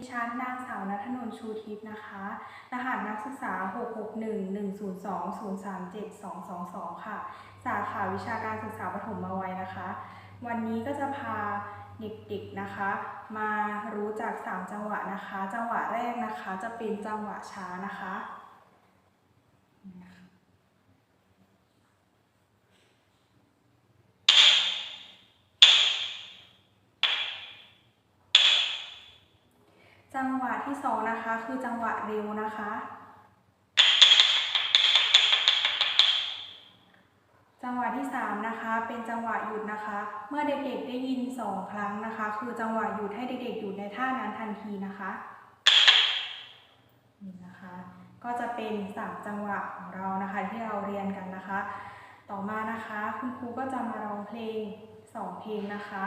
ดิฉันนางสาวนัทนนท์ชูทิพย์นะคะ รหัสนักศึกษา 661-102-037-222 ค่ะ สาขาวิชาการศึกษาปฐมวัยนะคะ วันนี้ก็จะพาเด็กๆนะคะ มารู้จัก 3 จังหวะนะคะ จังหวะแรกนะคะจะเป็นจังหวะช้านะคะ จังหวะที่สองนะคะ คือจังหวะเร็วนะคะ จังหวะที่สามนะคะ เป็นจังหวะหยุดนะคะ เมื่อเด็กๆได้ยินสองครั้งนะคะ คือจังหวะหยุดให้เด็กๆอยู่ในท่านั้นทันทีนะคะนี่นะคะ ก็จะเป็นสามจังหวะของเรานะคะ ที่เราเรียนกันนะคะ ต่อมานะคะ คุณครูก็จะมาร้องเพลงสองเพลงนะคะ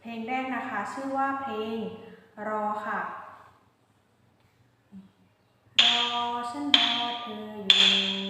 เพลงแรกนะคะ ชื่อว่าเพลง รอค่ะ รอฉันรอเธออยู่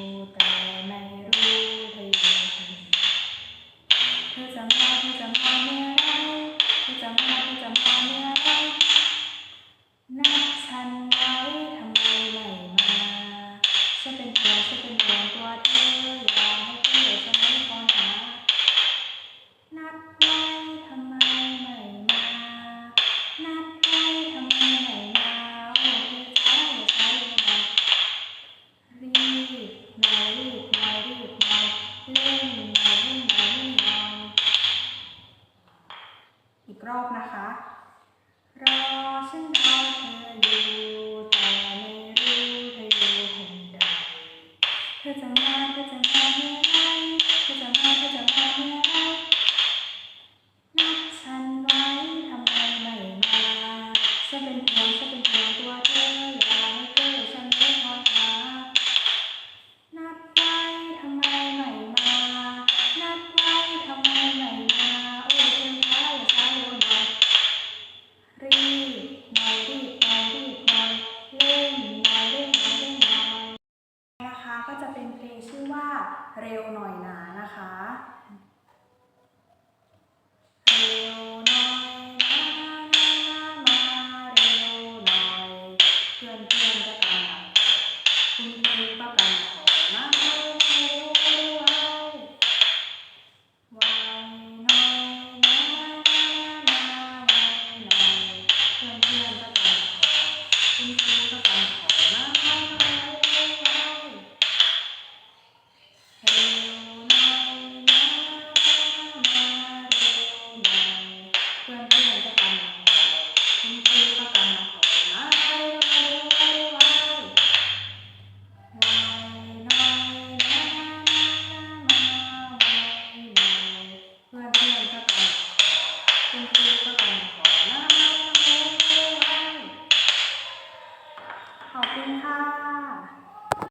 รอบนะคะ รอฉันรอเธออยู่แต่ไม่รู้เธออยู่แห่ใดเธอจะมาเธอจะมาเมื่อไรเธอจะมาเธอจะมาเมื่อไรนัดฉันไว้ทำไมไม่มาฉันเป็นห่วงฉันเป็นห่วงตัวเธอ จะเป็นเพลงชื่อว่าเร็วหน่อยหนานะคะ